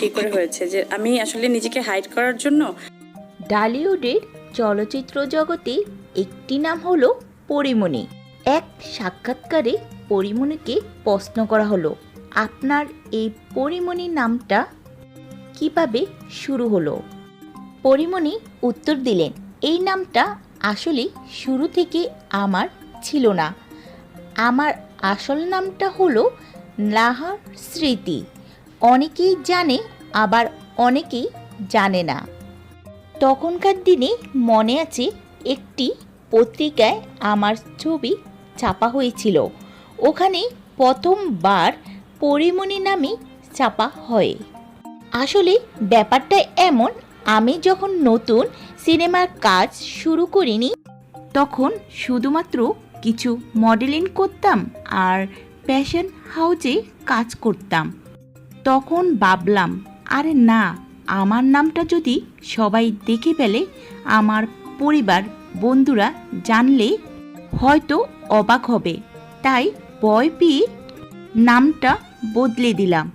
কি করে হয়েছে যে আমি আসলে নিজেকে হাইড করার জন্য ডালিউডের চলচ্চিত্র জগতে একটি নাম হলো পরিমণি। এক সাক্ষাৎকারে পরিমণিকে প্রশ্ন করা হলো, আপনার এই পরিমণি নামটা কীভাবে শুরু হলো? পরিমণি উত্তর দিলেন, এই নামটা আসলে শুরু থেকে আমার ছিল না। আমার আসল নামটা হলো নাহার স্মৃতি। অনেকেই জানে, আবার অনেকেই জানে না। তখনকার দিনে মনে আছে, একটি পত্রিকায় আমার ছবি ছাপা হয়েছিল। ওখানে প্রথমবার পরিমণি নামে ছাপা হয়। আসলে ব্যাপারটা এমন, আমি যখন নতুন সিনেমার কাজ শুরু করিনি, তখন শুধুমাত্র কিছু মডেলিং করতাম আর ফ্যাশন হাউজে কাজ করতাম। তখন ভাবলাম, আরে না, আমার নামটা যদি সবাই দেখে ফেলে, আমার পরিবার, বন্ধুরা জানলে হয়তো অবাক হবে। তাই ভয় পেয়ে নামটা বদলে দিলাম।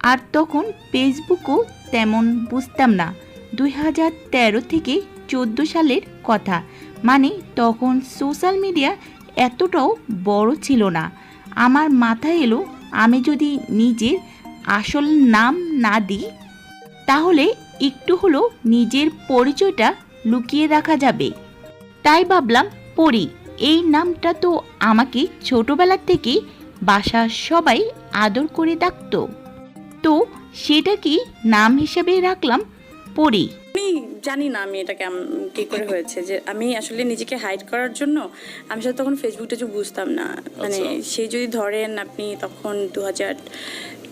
আর তখন ফেসবুকও তেমন বুঝতাম না। দুই হাজার তেরো থেকে চোদ্দ সালের কথা। মানে তখন সোশ্যাল মিডিয়া এতটাও বড় ছিল না। আমার মাথায় এলো, আমি যদি নিজের আসল নাম না দিই তাহলে একটু হলো নিজের পরিচয়টা লুকিয়ে রাখা যাবে। তাই ভাবলাম পড়ি। এই নামটা তো আমাকে ছোটবেলা থেকে বাসার সবাই আদর করে ডাকতো। তো সেটা কি নাম হিসেবে রাখলাম? পড়ি। আমি জানি না আমি এটা কেমন কি করে হয়েছে যে আমি আসলে নিজেকে হাইড করার জন্য আমি সাথে তখন ফেসবুকটা যে বুঝতাম না। মানে আচ্ছা। সেই যদি ধরেন আপনি তখন দু হাজার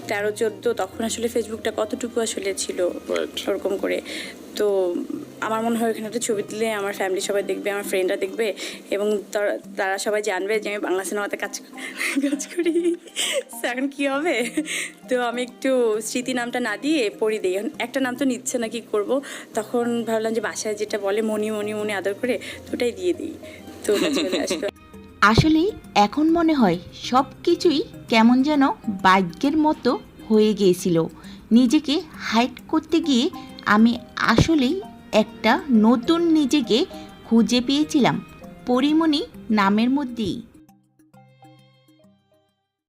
তেরো চোদ্দ তখন আসলে ফেসবুকটা কতটুকু আসলে ছিল ওরকম করে। তো আমার মনে হয় ওখানে একটা ছবি দিলে আমার ফ্যামিলি সবাই দেখবে আমার ফ্রেন্ডরা দেখবে এবং তারা- তারা সবাই জানবে যে আমি বাংলা সিনেমাতে কাজ কাজ করি। এখন কি হবে? তো আমি একটু স্মৃতি নামটা না দিয়ে পড়ি দিই। একটা নাম তো নিচ্ছে না কি করব? তখন ভাবলাম যে বাসায় যেটা বলে মনি মনি মনি আদর করে তো ওটাই দিয়ে দিই। তো চলে আসলো। আসলে এখন মনে হয় সব কিছুই কেমন যেন বাক্যের মতো হয়ে গিয়েছিল। নিজেকে হাইট করতে গিয়ে আমি আসলেই একটা নতুন নিজেকে খুঁজে পেয়েছিলাম, পরিমণি নামের মধ্যেই।